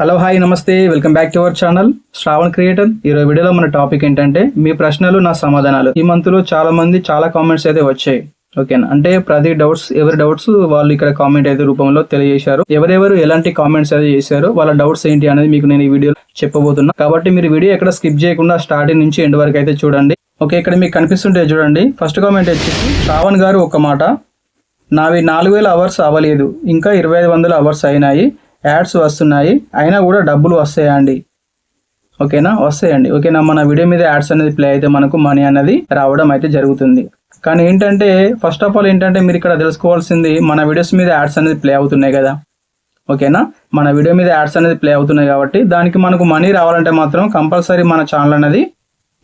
Hello hi నమస్తే. Welcome back to our channel Shravan creator ఈరోజు వీడియోలో మన టాపిక్ ఏంటంటే మీ ప్రశ్నలు నా సమాధానాలు. ఈ మంత్లో చాలా మంది చాలా కామెంట్స్ అయితే వచ్చాయి. ఓకేనా అంటే ప్రతి డౌట్స్ ఎవరి డౌట్స్ వాళ్ళు ఇక్కడ కామెంట్ అయితే రూపంలో తెలియజేశారు. ఎవరెవరు ఎలాంటి కామెంట్స్ అయితే చేశారు వాళ్ళ డౌట్స్ ఏంటి అనేది మీకు నేను ఈ వీడియో చెప్పబోతున్నా. కాబట్టి మీరు వీడియో ఎక్కడ స్కిప్ చేయకుండా స్టార్టింగ్ నుంచి ఎండ్ వరకు అయితే చూడండి. ఓకే ఇక్కడ మీకు కనిపిస్తుంటే చూడండి. ఫస్ట్ కామెంట్ వచ్చేసి శ్రావణ్ గారు ఒక మాట. నావి నాలుగు వేల అవర్స్ అవ్వలేదు. ఇంకా ఇరవై ఐదు వందల అవర్స్ అయినాయి. యాడ్స్ వస్తున్నాయి. అయినా కూడా డబ్బులు వస్తాయండి. ఓకేనా? వస్తాయండి. ఓకేనా? మన వీడియో మీద యాడ్స్ అనేది ప్లే అయితే మనకు మనీ అనేది రావడం అయితే జరుగుతుంది. కానీ ఏంటంటే ఫస్ట్ ఆఫ్ ఆల్ ఏంటంటే మీరు ఇక్కడ తెలుసుకోవాల్సింది మన వీడియోస్ మీద యాడ్స్ అనేది ప్లే అవుతున్నాయి కదా. ఓకేనా? మన వీడియో మీద యాడ్స్ అనేది ప్లే అవుతున్నాయి కాబట్టి దానికి మనకు మనీ రావాలంటే మాత్రం కంపల్సరీ మన ఛానల్ అనేది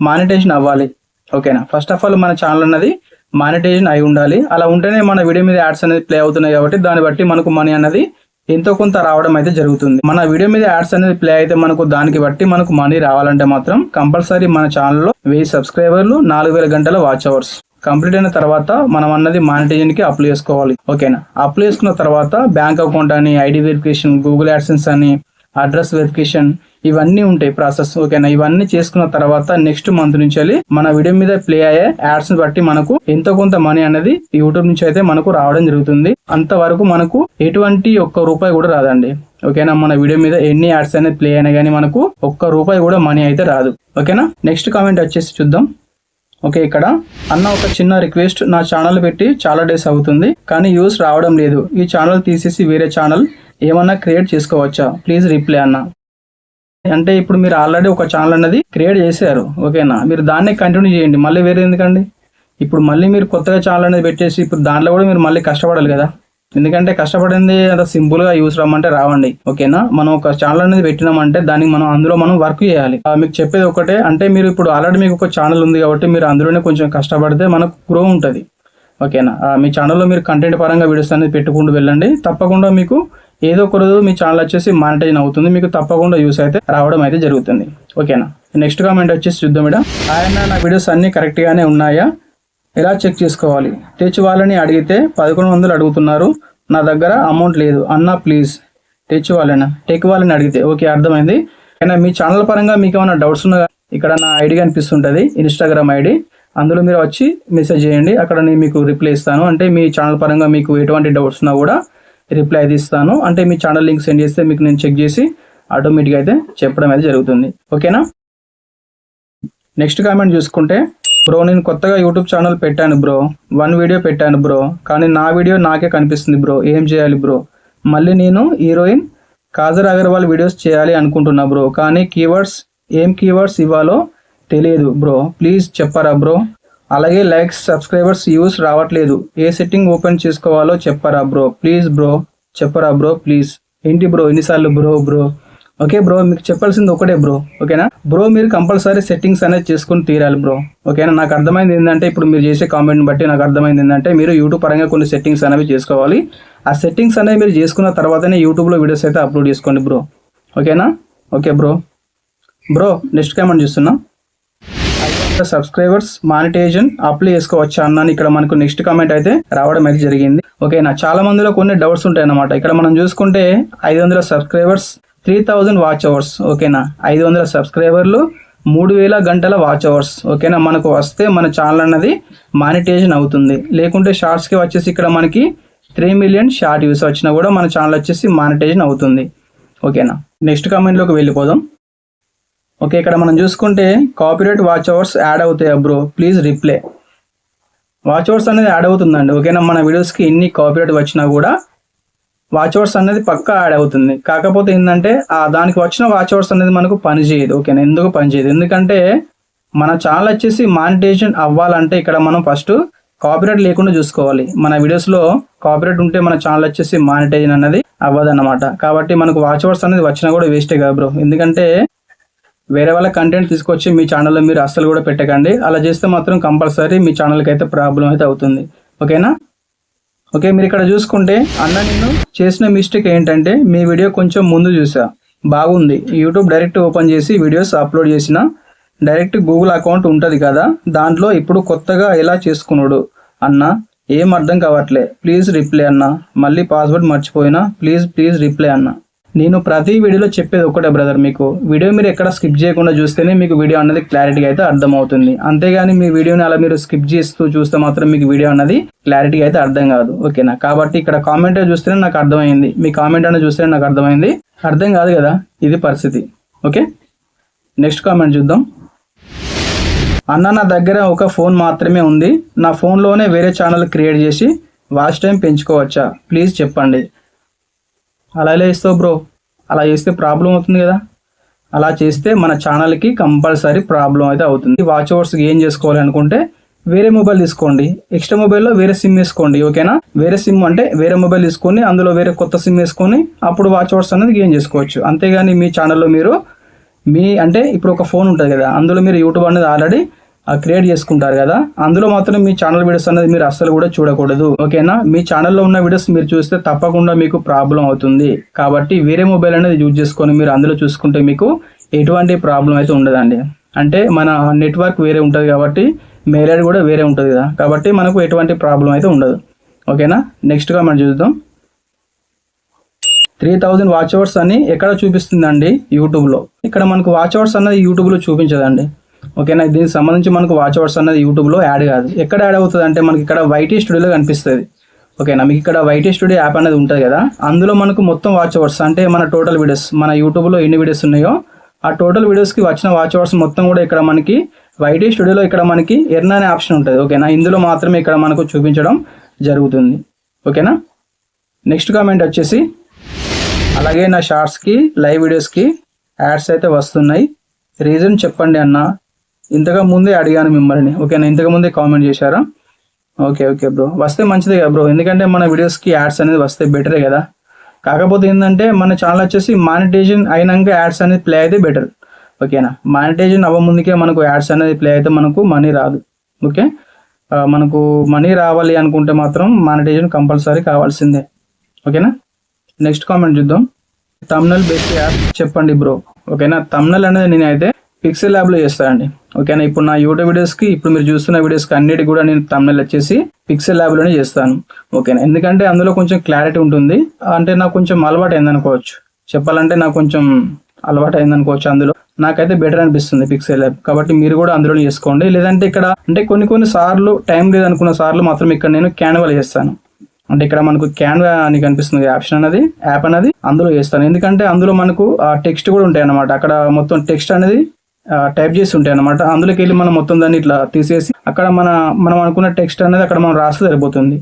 మానిటేషన్ అవ్వాలి. ఓకేనా? ఫస్ట్ ఆఫ్ ఆల్ మన ఛానల్ అనేది మానిటైజేషన్ అయి ఉండాలి. అలా ఉంటేనే మన వీడియో మీద యాడ్స్ అనేది ప్లే అవుతున్నాయి కాబట్టి దాన్ని బట్టి మనకు మనీ అనేది ఎంతో కొంత రావడం అయితే జరుగుతుంది. మన వీడియో మీద యాడ్స్ అనేది ప్లే అయితే మనకు దానికి బట్టి మనకు మనీ రావాలంటే మాత్రం కంపల్సరీ మన ఛానల్లో వెయ్యి సబ్స్క్రైబర్లు నాలుగు వేల గంటల వాచ్ అవర్స్. కంప్లీట్ అయిన తర్వాత మనం అన్నది మానిటైజేషన్కి అప్లై చేసుకోవాలి. ఓకేనా? అప్లై చేసుకున్న తర్వాత బ్యాంక్ అకౌంట్ అని ఐడి వెరిఫికేషన్ గూగుల్ యాడ్సెన్స్ అని అడ్రస్ వెరిఫికేషన్ ఇవన్నీ ఉంటాయి ప్రాసెస్ ఓకేనా? ఇవన్నీ చేసుకున్న తర్వాత నెక్స్ట్ మంత్ నుంచి వెళ్ళి మన వీడియో మీద ప్లే అయ్యే యాడ్స్ బట్టి మనకు ఎంతో కొంత మనీ అనేది యూట్యూబ్ నుంచి అయితే మనకు రావడం జరుగుతుంది. అంతవరకు మనకు ఎటువంటి ఒక్క రూపాయి కూడా రాదండి. ఓకేనా? మన వీడియో మీద ఎన్ని యాడ్స్ అనేది ప్లే అయినా కానీ మనకు ఒక్క రూపాయి కూడా మనీ అయితే రాదు. ఓకేనా? నెక్స్ట్ కామెంట్ వచ్చేసి చూద్దాం. ఓకే ఇక్కడ అన్న ఒక చిన్న రిక్వెస్ట్ నా ఛానల్ పెట్టి చాలా డేస్ అవుతుంది కానీ యూస్ రావడం లేదు. ఈ ఛానల్ తీసేసి వేరే ఛానల్ ఏమన్నా క్రియేట్ చేసుకోవచ్చా? ప్లీజ్ రిప్లై అన్న. అంటే ఇప్పుడు మీరు ఆల్రెడీ ఒక ఛానల్ అనేది క్రియేట్ చేశారు ఓకేనా? మీరు దాన్నే కంటిన్యూ చేయండి. మళ్ళీ వేరే ఎందుకండి? ఇప్పుడు మళ్ళీ మీరు కొత్తగా ఛానల్ అనేది పెట్టేసి ఇప్పుడు దాంట్లో కూడా మీరు మళ్ళీ కష్టపడాలి కదా? ఎందుకంటే కష్టపడింది అంత సింపుల్గా యూస్ రమ్మంటే రావండి ఓకేనా? మనం ఒక ఛానల్ అనేది పెట్టినామంటే దానికి మనం అందులో మనం వర్క్ చేయాలి. ఆ, మీకు చెప్పేది ఒకటే అంటే మీరు ఇప్పుడు ఆల్రెడీ మీకు ఒక ఛానల్ ఉంది కాబట్టి మీరు అందులోనే కొంచెం కష్టపడితే మనకు గ్రో ఉంటుంది. ఓకేనా? మీ ఛానల్లో మీరు కంటెంట్ పరంగా వీడియోస్ అనేది పెట్టుకుంటూ వెళ్ళండి. తప్పకుండా మీకు ఏదో ఒక రోజు మీ ఛానల్ వచ్చేసి మానిటైజ్ అవుతుంది. మీకు తప్పకుండా యూస్ అయితే రావడం అయితే జరుగుతుంది. ఓకేనా? నెక్స్ట్ కామెంట్ వచ్చేసి చూద్దాం మేడం. ఆయన నా వీడియోస్ అన్ని కరెక్ట్గానే ఉన్నాయా? ఎలా చెక్ చేసుకోవాలి? తెచ్చి వాళ్ళని అడిగితే పదకొండు వందలు అడుగుతున్నారు. నా దగ్గర అమౌంట్ లేదు. అన్న ప్లీజ్ తెచ్చి వాళ్ళని టెక్ వాళ్ళని అడిగితే. ఓకే అర్థమైంది? అయినా మీ ఛానల్ పరంగా మీకు ఏమైనా డౌట్స్ ఉన్నా ఇక్కడ నా ఐడి కనిపిస్తుంటుంది. ఇన్స్టాగ్రామ్ ఐడి అందులో మీరు వచ్చి మెసేజ్ చేయండి. అక్కడ నేను మీకు రిప్లై ఇస్తాను. అంటే మీ ఛానల్ పరంగా మీకు ఎటువంటి డౌట్స్ ఉన్నా కూడా రిప్లై అయితే ఇస్తాను. అంటే మీ ఛానల్ లింక్ సెండ్ చేస్తే మీకు నేను చెక్ చేసి ఆటోమేటిక్గా అయితే చెప్పడం అయితే జరుగుతుంది. ఓకేనా నెక్స్ట్ కామెంట్ చూసుకుంటే బ్రో నేను కొత్తగా యూట్యూబ్ ఛానల్ పెట్టాను బ్రో వన్ వీడియో పెట్టాను బ్రో కానీ నా వీడియో నాకే కనిపిస్తుంది బ్రో ఏం చేయాలి బ్రో మళ్ళీ నేను హీరోయిన్ కాజర్ అగర్వాల్ వీడియోస్ చేయాలి అనుకుంటున్నా బ్రో కానీ కీవర్డ్స్ ఏం కీవర్డ్స్ ఇవ్వాలో తెలియదు బ్రో ప్లీజ్ చెప్పరా బ్రో అలాగే లైక్స్ సబ్స్క్రైబర్స్ యూస్ రావట్లేదు. ఏ సెట్టింగ్ ఓపెన్ చేసుకోవాలో చెప్పరా బ్రో ప్లీజ్ బ్రో చెప్పరా బ్రో ప్లీజ్ ఏంటి బ్రో ఎన్నిసార్లు బ్రో బ్రో ఓకే బ్రో మీకు చెప్పాల్సింది ఒకటే బ్రో ఓకేనా బ్రో మీరు కంపల్సరీ సెట్టింగ్స్ అనేది చేసుకుని తీరాలి బ్రో ఓకేనా నాకు అర్థమైంది ఏంటంటే ఇప్పుడు మీరు చేసే కామెంట్ని బట్టి నాకు అర్థమైంది ఏంటంటే మీరు యూట్యూబ్ పరంగా కొన్ని సెట్టింగ్స్ అనేవి చేసుకోవాలి. ఆ సెట్టింగ్స్ అనేవి మీరు చేసుకున్న తర్వాతనే యూట్యూబ్లో వీడియోస్ అయితే అప్లోడ్ చేసుకోండి బ్రో ఓకేనా okay bro bro next comment చూస్తున్నా. సబ్స్క్రైబర్స్ మానిటైజేషన్ అప్లై చేసుకోవచ్చా అన్నాను. ఇక్కడ మనకు నెక్స్ట్ కామెంట్ అయితే రావడం అయితే జరిగింది. ఓకేనా? చాలా మందిలో కొన్ని డౌట్స్ ఉంటాయి అన్నమాట ఇక్కడ మనం చూసుకుంటే ఐదు వందల subscribers three thousand watch hours. ఓకేనా? ఐదు వందల సబ్స్క్రైబర్లు మూడు వేల గంటల వాచ్ అవర్స్. ఓకేనా? మనకు వస్తే మన ఛానల్ అన్నది మానిటైజేషన్ అవుతుంది. లేకుంటే షార్ట్స్కి వచ్చేసి ఇక్కడ మనకి త్రీ మిలియన్ షార్ట్ వ్యూస్ వచ్చినా కూడా మన ఛానల్ వచ్చేసి మానిటైజేషన్ అవుతుంది. ఓకేనా? నెక్స్ట్ కామెంట్లోకి వెళ్ళిపోదాం. ఓకే ఇక్కడ మనం చూసుకుంటే కాపీరైట్ వాచ్ అవర్స్ యాడ్ అవుతాయి bro please reply watch hours అనేది యాడ్ అవుతుందండి. ఓకేనా? మన వీడియోస్కి ఎన్ని కాపీరైట్ వచ్చినా కూడా వాచ్ అవర్స్ అనేది పక్కా యాడ్ అవుతుంది. కాకపోతే ఏంటంటే ఆ దానికి వచ్చిన వాచ్ అవర్స్ అనేది మనకు పనిచేయదు ఓకేనా? ఎందుకు పనిచేయదు ఎందుకంటే మన ఛానల్ వచ్చేసి మానిటైజేషన్ అవ్వాలంటే ఇక్కడ మనం ఫస్ట్ కాపీరైట్ లేకుండా చూసుకోవాలి. మన వీడియోస్లో కాపీరైట్ ఉంటే మన ఛానల్ వచ్చేసి మానిటైజేషన్ అనేది అవ్వదన్నమాట. కాబట్టి మనకు వాచ్ అవర్స్ అనేది వచ్చినా కూడా వేస్టే కదా బ్రో ఎందుకంటే వేరే వాళ్ళ కంటెంట్ తీసుకొచ్చి మీ ఛానల్లో మీరు అస్సలు కూడా పెట్టకండి. అలా చేస్తే మాత్రం కంపల్సరీ మీ ఛానల్కి అయితే ప్రాబ్లం అయితే అవుతుంది. ఓకేనా? ఓకే మీరు ఇక్కడ చూసుకుంటే అన్న నేను చేసిన మిస్టేక్ ఏంటంటే మీ వీడియో కొంచెం ముందు చూసా. బాగుంది. యూట్యూబ్ డైరెక్ట్ ఓపెన్ చేసి వీడియోస్ అప్లోడ్ చేసిన డైరెక్ట్ గూగుల్ అకౌంట్ ఉంటుంది కదా దాంట్లో ఇప్పుడు కొత్తగా ఎలా చేసుకున్నాడు? అన్న ఏం అర్థం కావట్లే. ప్లీజ్ రిప్లై అన్న. మళ్ళీ పాస్వర్డ్ మర్చిపోయినా ప్లీజ్ ప్లీజ్ రిప్లై అన్నా. నేను ప్రతి వీడియోలో చెప్పేది ఒకటే బ్రదర్ మీకు. వీడియో మీరు ఎక్కడ స్కిప్ చేయకుండా చూస్తేనే మీకు వీడియో అన్నది క్లారిటీగా అయితే అర్థమవుతుంది. అంతేగాని మీ వీడియోని అలా మీరు స్కిప్ చేస్తూ చూస్తే మాత్రం మీకు వీడియో అన్నది క్లారిటీగా అయితే అర్థం కాదు. ఓకేనా? కాబట్టి ఇక్కడ కామెంట్ చూస్తేనే నాకు అర్థమైంది. మీ కామెంట్ అనేది చూస్తేనే నాకు అర్థమైంది. అర్థం కాదు కదా? ఇది పరిస్థితి. ఓకే? నెక్స్ట్ కామెంట్ చూద్దాం. అన్న నా దగ్గర ఒక ఫోన్ మాత్రమే ఉంది. నా ఫోన్లోనే వేరే ఛానల్ క్రియేట్ చేసి వాచ్ టైం పెంచుకోవచ్చా? ప్లీజ్ చెప్పండి. అలా ఎలా చేస్తావు బ్రో? అలా చేస్తే ప్రాబ్లం అవుతుంది కదా? అలా చేస్తే మన ఛానల్కి కంపల్సరీ ప్రాబ్లం అయితే అవుతుంది. వాచ్ అవర్స్ ఏం చేసుకోవాలి అనుకుంటే వేరే మొబైల్ తీసుకోండి. ఎక్స్ట్రా మొబైల్లో వేరే సిమ్ వేసుకోండి ఓకేనా? వేరే సిమ్ అంటే వేరే మొబైల్ తీసుకొని అందులో వేరే కొత్త సిమ్ వేసుకొని అప్పుడు వాచ్ అవర్స్ అనేది గేమ్ చేసుకోవచ్చు? అంతేగాని మీ ఛానల్లో మీరు మీ అంటే ఇప్పుడు ఒక ఫోన్ ఉంటుంది కదా అందులో మీరు యూట్యూబ్ అనేది ఆల్రెడీ క్రియేట్ చేసుకుంటారు కదా అందులో మాత్రం మీ ఛానల్ వీడియోస్ అనేది మీరు అస్సలు కూడా చూడకూడదు. ఓకేనా? మీ ఛానల్లో ఉన్న వీడియోస్ మీరు చూస్తే తప్పకుండా మీకు ప్రాబ్లం అవుతుంది. కాబట్టి వేరే మొబైల్ అనేది యూజ్ చేసుకొని మీరు అందులో చూసుకుంటే మీకు ఎటువంటి ప్రాబ్లం అయితే ఉండదండి. అంటే మన నెట్వర్క్ వేరే ఉంటుంది కాబట్టి మెయిల్ ఐడి కూడా వేరే ఉంటుంది కదా. కాబట్టి మనకు ఎటువంటి ప్రాబ్లం అయితే ఉండదు. ఓకేనా? నెక్స్ట్గా మనం చూద్దాం. త్రీ థౌజండ్ వాచ్ అవర్స్ అని ఎక్కడ చూపిస్తుందండి? యూట్యూబ్లో ఇక్కడ మనకు వాచ్ అవర్స్ అన్నది యూట్యూబ్లో చూపించదండి. ఓకేనా? దీనికి సంబంధించి మనకు వాచ్ అవర్స్ అనేది యూట్యూబ్లో యాడ్ కాదు. ఎక్కడ యాడ్ అవుతుంది అంటే మనకి ఇక్కడ వైటీ స్టూడియోలో కనిపిస్తుంది. ఓకేనా? మీకు ఇక్కడ వైటీ స్టూడియో యాప్ అనేది ఉంటుంది కదా? అందులో మనకు మొత్తం వాచ్ అవర్స్ అంటే మన టోటల్ వీడియోస్ మన యూట్యూబ్లో ఎన్ని వీడియోస్ ఉన్నాయో ఆ టోటల్ వీడియోస్కి వచ్చిన వాచ్ అవర్స్ మొత్తం కూడా ఇక్కడ మనకి వైటీ స్టూడియోలో ఇక్కడ మనకి ఎర్న్ అనే ఆప్షన్ ఉంటుంది. ఓకేనా? ఇందులో మాత్రమే ఇక్కడ మనకు చూపించడం జరుగుతుంది. ఓకేనా? నెక్స్ట్ కామెంట్ వచ్చేసి అలాగే నా షార్ట్స్కి లైవ్ వీడియోస్కి యాడ్స్ అయితే వస్తున్నాయి. రీజన్ చెప్పండి అన్న. ఇంతగా ముందే అడిగాను మిమ్మల్ని. ఓకేనా? ఇంతకు ముందే కామెంట్ చేశారా? ఓకే ఓకే బ్రో వస్తే మంచిదే కదా బ్రో ఎందుకంటే మన వీడియోస్కి యాడ్స్ అనేది వస్తే బెటరే కదా. కాకపోతే ఏంటంటే మన ఛానల్ వచ్చేసి మానిటైజేషన్ అయినాక యాడ్స్ అనేది ప్లే అయితే బెటర్ ఓకేనా? మానిటైజేషన్ అవ్వముందుకే మనకు యాడ్స్ అనేది ప్లే అయితే మనకు మనీ రాదు. ఓకే? మనకు మనీ రావాలి అనుకుంటే మాత్రం మానిటైజేషన్ కంపల్సరీ కావాల్సిందే. ఓకేనా? నెక్స్ట్ కామెంట్ చూద్దాం. తమ్నల్ బెస్ట్ యాప్ చెప్పండి బ్రో ఓకేనా? తమ్నల్ అనేది నేనైతే పిక్సెల్ ల్యాబ్లో చేస్తానండి ఓకేనా? ఇప్పుడు నా యూట్యూబ్ వీడియోస్కి ఇప్పుడు మీరు చూస్తున్న వీడియోస్కి అన్నిటి కూడా నేను తమిళ వచ్చేసి పిక్సెల్ ల్యాబ్లోనే చేస్తాను. ఓకేనా? ఎందుకంటే అందులో కొంచెం క్లారిటీ ఉంటుంది. అంటే నాకు కొంచెం అలవాటు అయిందనుకోవచ్చు చెప్పాలంటే నాకు కొంచెం అలవాటు అయిందనుకోవచ్చు అందులో. నాకైతే బెటర్ అనిపిస్తుంది పిక్సెల్ ల్యాబ్ కాబట్టి మీరు కూడా అందులోనే చేసుకోండి. లేదంటే ఇక్కడ అంటే కొన్ని కొన్ని సార్లు టైం లేదనుకున్న సార్లు మాత్రం ఇక్కడ నేను క్యాన్వాల్ చేస్తాను. అంటే ఇక్కడ మనకు క్యాన్వా అని కనిపిస్తుంది ఆప్షన్ అనేది యాప్ అనేది అందులో చేస్తాను. ఎందుకంటే అందులో మనకు ఆ టెక్స్ట్ కూడా ఉంటాయి అన్నమాట అక్కడ మొత్తం టెక్స్ట్ అనేది టైప్ చేసి ఉంటాయి అన్నమాట. అందులోకి వెళ్ళి మనం మొత్తం దాన్ని ఇట్లా తీసేసి అక్కడ మన మనం అనుకున్న టెక్స్ట్ అనేది అక్కడ మనం రాస్తే సరిపోతుంది.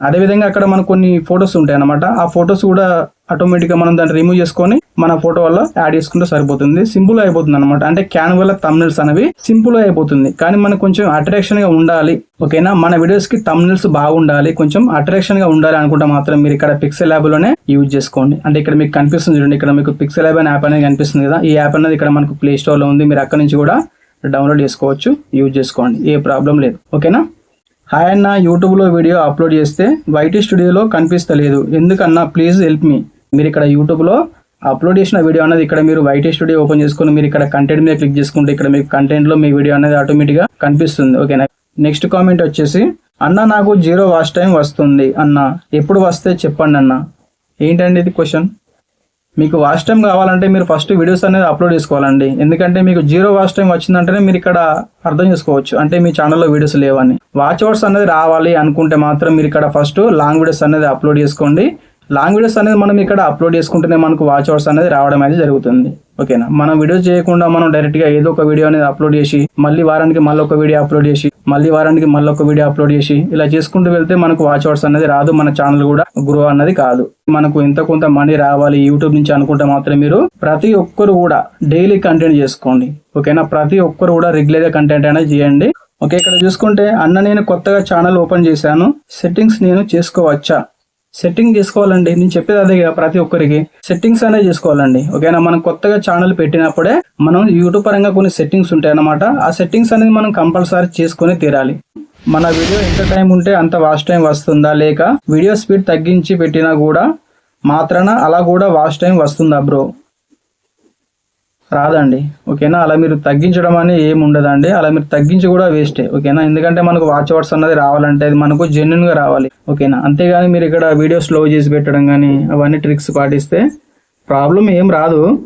అదేవిధంగా అక్కడ మనకు కొన్ని ఫొటోస్ ఉంటాయి అన్నమాట ఆ ఫొటోస్ కూడా ఆటోమేటిక్గా మనం దాన్ని రిమూవ్ చేసుకొని మన ఫోటో వల్ల యాడ్ చేసుకుంటే సరిపోతుంది. సింపుల్ అయిపోతుంది అనమాట అంటే క్యాన్ వల్ల అనేవి సింపుల్ అయిపోతుంది. కానీ మనకు కొంచెం అట్రాక్షన్గా ఉండాలి. ఓకేనా? మన వీడియోస్కి తమ్నెల్స్ బాగుండాలి. కొంచెం అట్రాక్షన్గా ఉండాలి అనుకుంటే మాత్రం మీరు ఇక్కడ పిక్సెల్ యాప్లోనే యూజ్ చేసుకోండి. అంటే ఇక్కడ మీకు కనిపిస్తుంది చూడండి. ఇక్కడ మీకు పిక్సెల్ యాప్ అనే యాప్ అనేది కనిపిస్తుంది కదా. ఈ యాప్ అనేది ఇక్కడ మనకు ప్లే స్టోర్లో ఉంది. మీరు అక్కడ నుంచి కూడా డౌన్లోడ్ చేసుకోవచ్చు. యూజ్ చేసుకోండి. ఏ ప్రాబ్లం లేదు. ఓకేనా? హాయ్ అన్న యూట్యూబ్లో వీడియో అప్లోడ్ చేస్తే వైటీ స్టూడియోలో కనిపిస్తలేదు. ఎందుకన్నా ప్లీజ్ హెల్ప్ మీ మీరు ఇక్కడ యూట్యూబ్లో అప్లోడ్ చేసిన వీడియో అనేది ఇక్కడ మీరు వైటీ స్టూడియో ఓపెన్ చేసుకుని మీరు ఇక్కడ కంటెంట్ మీద క్లిక్ చేసుకుంటే ఇక్కడ మీకు కంటెంట్లో మీ వీడియో అనేది ఆటోమేటిక్గా కనిపిస్తుంది. ఓకేనా నెక్స్ట్ కామెంట్ వచ్చేసి అన్న నాకు జీరో వాచ్ టైం వస్తుంది. అన్న ఎప్పుడు వస్తే చెప్పండి అన్న? ఏంటండి ఇది క్వశ్చన్ మీకు వాచ్ టైం కావాలంటే మీరు ఫస్ట్ వీడియోస్ అనేది అప్లోడ్ చేసుకోవాలండి. ఎందుకంటే మీకు జీరో వాచ్ టైం వచ్చిందంటేనే మీరు ఇక్కడ అర్థం చేసుకోవచ్చు. అంటే మీ ఛానల్లో వీడియోస్ లేవని. వాచ్ అవర్స్ అనేది రావాలి అనుకుంటే మాత్రం మీరు ఇక్కడ ఫస్ట్ లాంగ్ వీడియోస్ అనేది అప్లోడ్ చేసుకోండి. లాంగ్ వీడియోస్ అనేది మనం ఇక్కడ అప్లోడ్ చేసుకుంటేనే మనకు వాచ్ అవర్స్ అనేది రావడం అనేది జరుగుతుంది. ఓకేనా మనం వీడియోస్ చేయకుండా మనం డైరెక్ట్గా ఏదో ఒక వీడియో అనేది అప్లోడ్ చేసి మళ్ళీ వారానికి మళ్ళీ ఒక వీడియో అప్లోడ్ చేసి మళ్ళీ వారానికి మళ్ళీ ఒక వీడియో అప్లోడ్ చేసి ఇలా చేసుకుంటూ వెళ్తే మనకు వాచ్ అవర్స్ అనేది రాదు మన ఛానల్ కూడా గ్రో అన్నది కాదు. మనకు ఇంత కొంత మనీ రావాలి యూట్యూబ్ నుంచి అనుకుంటే మాత్రం మీరు ప్రతి ఒక్కరు కూడా డైలీ కంటెంట్ చేసుకోండి. ఓకేనా ప్రతి ఒక్కరు కూడా రెగ్యులర్గా కంటెంట్ అనేది చేయండి. ఓకే ఇక్కడ చూసుకుంటే అన్న నేను కొత్తగా ఛానల్ ఓపెన్ చేశాను. సెట్టింగ్స్ నేను చేసుకోవచ్చా? సెట్టింగ్ చేసుకోవాలండి. నేను చెప్పేది అదే కదా ప్రతి ఒక్కరికి. సెట్టింగ్స్ అనేది చేసుకోవాలండి. ఓకేనా? మనం కొత్తగా ఛానల్ పెట్టినప్పుడే మనం యూట్యూబ్ పరంగా కొన్ని సెట్టింగ్స్ ఉంటాయి అన్నమాట. ఆ సెట్టింగ్స్ అనేది మనం కంపల్సరీ చేసుకొని తీరాలి. మన వీడియో ఎంత టైం ఉంటే అంత వాచ్ టైం వస్తుందా? లేక వీడియో స్పీడ్ తగ్గించి పెట్టినా కూడా మాత్రాన అలా కూడా వాచ్ టైం వస్తుందా బ్రో రాదండి. ఓకేనా? అలా మీరు తగ్గించడం అని ఏమి ఉండదండి. అలా మీరు తగ్గించి కూడా వేస్టే. ఓకేనా? ఎందుకంటే మనకు వాచ్ అవర్స్ అన్నది రావాలంటే అది మనకు జెన్యున్గా రావాలి. ఓకేనా? అంతేగాని మీరు ఇక్కడ వీడియో స్లో చేసి పెట్టడం కానీ అవన్నీ ట్రిక్స్ పాటిస్తే ప్రాబ్లం ఏం రాదు.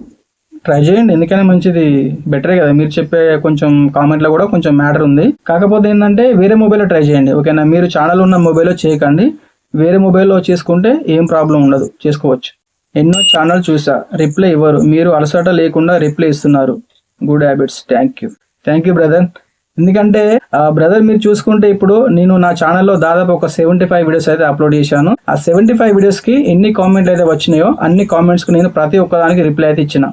ట్రై చేయండి. ఎందుకని మంచిది. బెటరే కదా. మీరు చెప్పే కొంచెం కామెంట్లో కూడా కొంచెం మ్యాటర్ ఉంది. కాకపోతే ఏంటంటే వేరే మొబైల్లో ట్రై చేయండి. ఓకేనా? మీరు ఛానల్ ఉన్న మొబైల్లో చేయకండి. వేరే మొబైల్లో చేసుకుంటే ఏం ప్రాబ్లం ఉండదు. చేసుకోవచ్చు. ఎన్నో ఛానల్ చూసా. రిప్లై ఇవ్వరు. మీరు అలసట లేకుండా రిప్లై ఇస్తున్నారు. Good habits thank you thank you brother ఎందుకంటే బ్రదర్ మీరు చూసుకుంటే ఇప్పుడు నేను నా ఛానల్లో దాదాపు ఒక సెవెంటీ ఫైవ్ వీడియోస్ అయితే అప్లోడ్ చేశాను. ఆ సెవెంటీ ఫైవ్ వీడియోస్కి ఎన్ని కామెంట్లు అయితే వచ్చినాయో అన్ని కామెంట్స్కి నేను ప్రతి ఒక్కదానికి రిప్లై అయితే ఇచ్చిన.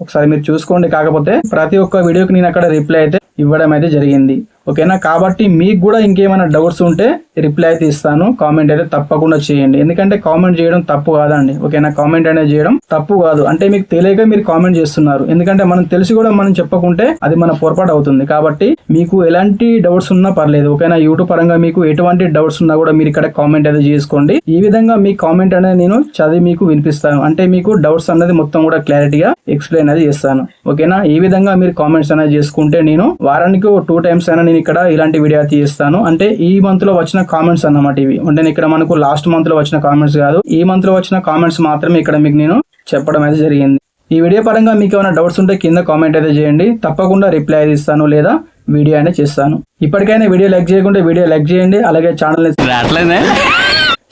ఒకసారి మీరు చూసుకోండి. కాకపోతే ప్రతి ఒక్క వీడియోకి నేను అక్కడ రిప్లై అయితే ఇవ్వడం అయితే జరిగింది. ఓకేనా? కాబట్టి మీకు కూడా ఇంకేమైనా డౌట్స్ ఉంటే రిప్లై అయితే ఇస్తాను కామెంట్ అయితే తప్పకుండా చేయండి. ఎందుకంటే కామెంట్ చేయడం తప్పు కాదండి. ఓకేనా? కామెంట్ అనేది చేయడం తప్పు కాదు. అంటే మీకు తెలియక మీరు కామెంట్ చేస్తున్నారు. ఎందుకంటే మనం తెలిసి కూడా మనం చెప్పకుంటే అది మన పొరపాటు అవుతుంది. కాబట్టి మీకు ఎలాంటి డౌట్స్ ఉన్నా పర్లేదు. ఓకేనా? యూట్యూబ్ పరంగా మీకు ఎటువంటి డౌట్స్ ఉన్నా కూడా మీరు ఇక్కడ కామెంట్ అయితే చేసుకోండి. ఈ విధంగా మీ కామెంట్ అనేది నేను చదివి మీకు వినిపిస్తాను. అంటే మీకు డౌట్స్ అనేది మొత్తం కూడా క్లారిటీగా ఎక్స్ప్లెయిన్ అనేది చేస్తాను. ఓకేనా? ఈ విధంగా మీరు కామెంట్స్ అనేది చేసుకుంటే నేను వారానికి టూ టైమ్స్ అయినా నేను ఇక్కడ ఇలాంటి వీడియో అయితే చేస్తాను అంటే ఈ మంత్లో వచ్చిన కామెంట్స్ అన్నమాట ఇవి. అంటే ఇక్కడ మనకు లాస్ట్ మంత్లో వచ్చిన కామెంట్స్ కాదు. ఈ మంత్లో వచ్చిన కామెంట్స్ మాత్రమే ఇక్కడ మీకు నేను చెప్పడం అయితే జరిగింది. ఈ వీడియో పరంగా మీకు ఏమైనా డౌట్స్ ఉంటే కింద కామెంట్ అయితే చేయండి. తప్పకుండా రిప్లై అయితే ఇస్తాను లేదా వీడియో అయినా చేస్తాను. ఇప్పటికైనా వీడియో లైక్ చేయకుంటే వీడియో లైక్ చేయండి. అలాగే ఛానల్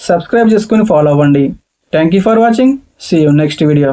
సబ్స్క్రైబ్ చేసుకుని ఫాలో అవ్వండి. Thank you for watching see you next video